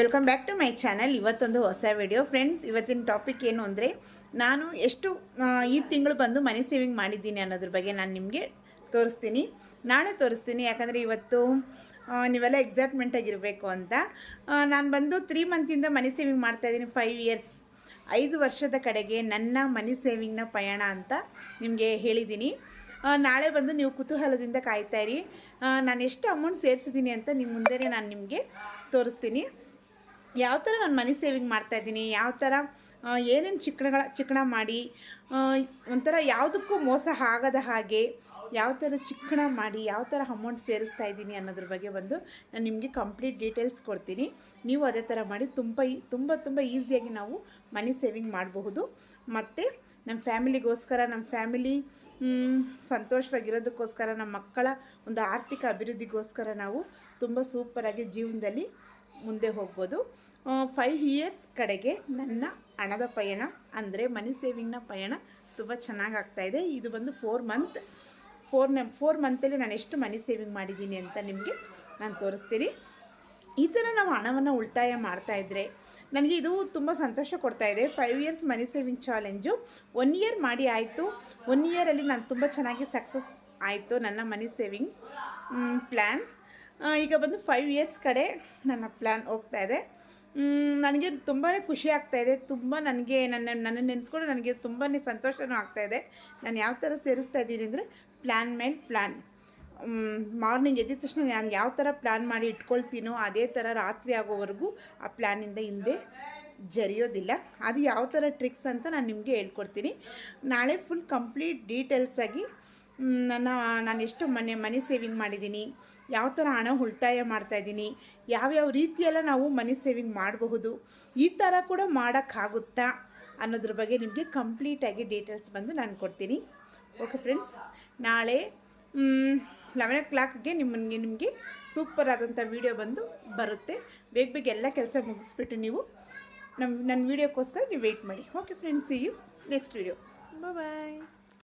Welcome back to my channel ಇವತ್ತೊಂದು ಹೊಸ video friends ಇವತ್ತಿನ ಟಾಪಿಕ್ ಏನು ಅಂದರೆ, ನಾನು ಎಷ್ಟು ಈ ತಿಂಗಳು ಬಂದು ಮನಿ ಸೇವಿಂಗ್ ಮಾಡಿದ್ದೀನಿ ಅನ್ನೋದ್ರ ಬಗ್ಗೆ ನಾನು ನಿಮಗೆ ತೋರಿಸ್ತೀನಿ. ನಾಳೆ ತೋರಿಸ್ತೀನಿ. ಯಾಕಂದರೆ ಇವತ್ತು ನೀವೆಲ್ಲ ಎಕ್ಸೈಟ್ಮೆಂಟ್ ಆಗಿರಬೇಕು ಅಂತ. ನಾನು ಬಂದು ತ್ರೀ ಮಂತಿಂದ ಮನಿ ಸೇವಿಂಗ್ ಮಾಡ್ತಾಯಿದ್ದೀನಿ ಫೈವ್ ಇಯರ್ಸ್ ಐದು ವರ್ಷದ ಕಡೆಗೆ ನನ್ನ ಮನಿ ಸೇವಿಂಗ್ನ ಪಯಣ ಅಂತ ನಿಮಗೆ ಹೇಳಿದ್ದೀನಿ. ನಾಳೆ ಬಂದು ನೀವು ಕುತೂಹಲದಿಂದ ಕಾಯ್ತಾಯಿರಿ ನಾನು ಎಷ್ಟು ಅಮೌಂಟ್ ಸೇರಿಸಿದ್ದೀನಿ ಅಂತ ನಿಮ್ಮ ಮುಂದೆ ನಾನು ನಿಮಗೆ ತೋರಿಸ್ತೀನಿ. ಯಾವ ಥರ ನಾನು ಮನಿ ಸೇವಿಂಗ್ ಮಾಡ್ತಾಯಿದ್ದೀನಿ ಯಾವ ಥರ ಏನೇನು ಚಿಕ್ಕಣಗಳ, ಚಿಕ್ಕಣ ಮಾಡಿ ಒಂಥರ ಯಾವುದಕ್ಕೂ ಮೋಸ ಆಗದ ಹಾಗೆ ಯಾವ ಥರ ಚಿಕ್ಕಣ ಮಾಡಿ, ಯಾವ ಥರ ಅಮೌಂಟ್ ಸೇರಿಸ್ತಾ ಇದ್ದೀನಿ ಅನ್ನೋದ್ರ ಬಗ್ಗೆ ಬಂದು ನಾನು ನಿಮಗೆ ಕಂಪ್ಲೀಟ್ ಡೀಟೇಲ್ಸ್ ಕೊಡ್ತೀನಿ. ನೀವು ಅದೇ ಥರ ಮಾಡಿ ತುಂಬ ತುಂಬ ತುಂಬ ಈಸಿಯಾಗಿ ನಾವು ಮನಿ ಸೇವಿಂಗ್ ಮಾಡಬಹುದು. ಮತ್ತು ನಮ್ಮ ಫ್ಯಾಮಿಲಿಗೋಸ್ಕರ ನಮ್ಮ ಫ್ಯಾಮಿಲಿ ಸಂತೋಷವಾಗಿರೋದಕ್ಕೋಸ್ಕರ ನಮ್ಮ ಮಕ್ಕಳ ಒಂದು ಆರ್ಥಿಕ ಅಭಿವೃದ್ಧಿಗೋಸ್ಕರ ನಾವು ತುಂಬ ಸೂಪರಾಗಿ ಜೀವನದಲ್ಲಿ ಮುಂದೆ ಹೋಗ್ಬೋದು. ಫೈವ್ ಇಯರ್ಸ್ ಕಡೆಗೆ ನನ್ನ ಹಣದ ಪಯಣ ಅಂದರೆ ಮನಿ ಸೇವಿಂಗ್ನ ಪಯಣ ತುಂಬ ಚೆನ್ನಾಗಿ ಇದೆ. ಇದು ಬಂದು ಫೋರ್ ಮಂತ್ ಫೋರ್ನ ಫೋರ್ ಮಂತಲ್ಲಿ ನಾನು ಎಷ್ಟು ಮನಿ ಸೇವಿಂಗ್ ಮಾಡಿದ್ದೀನಿ ಅಂತ ನಿಮಗೆ ನಾನು ತೋರಿಸ್ತೀನಿ. ಈ ಥರ ನಾವು ಹಣವನ್ನು ಉಳಿತಾಯ ಮಾಡ್ತಾ ಇದ್ದರೆ ನನಗೆ ಇದು ತುಂಬ ಸಂತೋಷ ಕೊಡ್ತಾ ಇದೆ. Five years money saving challenge one year ಮಾಡಿ ಆಯಿತು. ಒನ್ ಇಯರಲ್ಲಿ ನಾನು ತುಂಬ ಚೆನ್ನಾಗಿ ಸಕ್ಸಸ್ ಆಯಿತು ನನ್ನ ಮನಿ ಸೇವಿಂಗ್ ಪ್ಲ್ಯಾನ್ ಈಗ ಬಂದು ಫೈವ್ ಇಯರ್ಸ್ ಕಡೆ ನನ್ನ ಪ್ಲ್ಯಾನ್ ಹೋಗ್ತಾ ಇದೆ. ನನಗೆ ತುಂಬಾ ಖುಷಿ ಆಗ್ತಾ ಇದೆ. ತುಂಬ ನನಗೆ ನನ್ನ ನನ್ನ ನೆನೆಸ್ಕೊಂಡು ನನಗೆ ತುಂಬಾ ಆಗ್ತಾ ಇದೆ. ನಾನು ಯಾವ ಥರ ಸೇರಿಸ್ತಾ ಇದ್ದೀನಿ ಅಂದರೆ ಪ್ಲ್ಯಾನ್ ಮೇಲೆ ಪ್ಲ್ಯಾನ್ ಮಾರ್ನಿಂಗ್ ಎದ್ದ ತಕ್ಷಣ ನಾನು ಯಾವ ಥರ ಪ್ಲ್ಯಾನ್ ಮಾಡಿ ಇಟ್ಕೊಳ್ತೀನೋ ಅದೇ ಥರ ರಾತ್ರಿ ಆಗೋವರೆಗೂ ಆ ಪ್ಲ್ಯಾನಿಂದ ಹಿಂದೆ ಜರಿಯೋದಿಲ್ಲ. ಅದು ಯಾವ ಥರ ಟ್ರಿಕ್ಸ್ ಅಂತ ನಾನು ನಿಮಗೆ ಹೇಳ್ಕೊಡ್ತೀನಿ. ನಾಳೆ ಫುಲ್ ಕಂಪ್ಲೀಟ್ ಡೀಟೇಲ್ಸಾಗಿ ನನ್ನ, ನಾನು ಎಷ್ಟು ಮನೆ, ಮನಿ ಸೇವಿಂಗ್ ಮಾಡಿದ್ದೀನಿ, ಯಾವ ಥರ ಹಣ ಉಳಿತಾಯ ಮಾಡ್ತಾಯಿದ್ದೀನಿ ಯಾವ್ಯಾವ ರೀತಿಯೆಲ್ಲ ನಾವು ಮನಿ ಸೇವಿಂಗ್ ಮಾಡಬಹುದು, ಈ ಥರ ಕೂಡ ಮಾಡೋಕ್ಕಾಗುತ್ತಾ ಅನ್ನೋದ್ರ ಬಗ್ಗೆ ನಿಮಗೆ ಕಂಪ್ಲೀಟಾಗಿ ಡೀಟೇಲ್ಸ್ ಬಂದು ನಾನು ಕೊಡ್ತೀನಿ. ಓಕೆ ಫ್ರೆಂಡ್ಸ್ ನಾಳೆ ಲೆವೆನ್ ಓ ಕ್ಲಾಕ್ಗೆ ನಿಮ್ಮನಿಗೆ, ನಿಮಗೆ ಸೂಪರ್ ಆದಂಥ ವೀಡಿಯೋ ಬಂದು ಬರುತ್ತೆ. ಬೇಗ ಬೇಗ ಎಲ್ಲ ಕೆಲಸ ಮುಗಿಸ್ಬಿಟ್ಟು ನೀವು ನಮ್ಮ ನನ್ನ ವೀಡಿಯೋಕ್ಕೋಸ್ಕರ ನೀವು ವೆಯ್ಟ್ ಮಾಡಿ. Okay friends you next video bye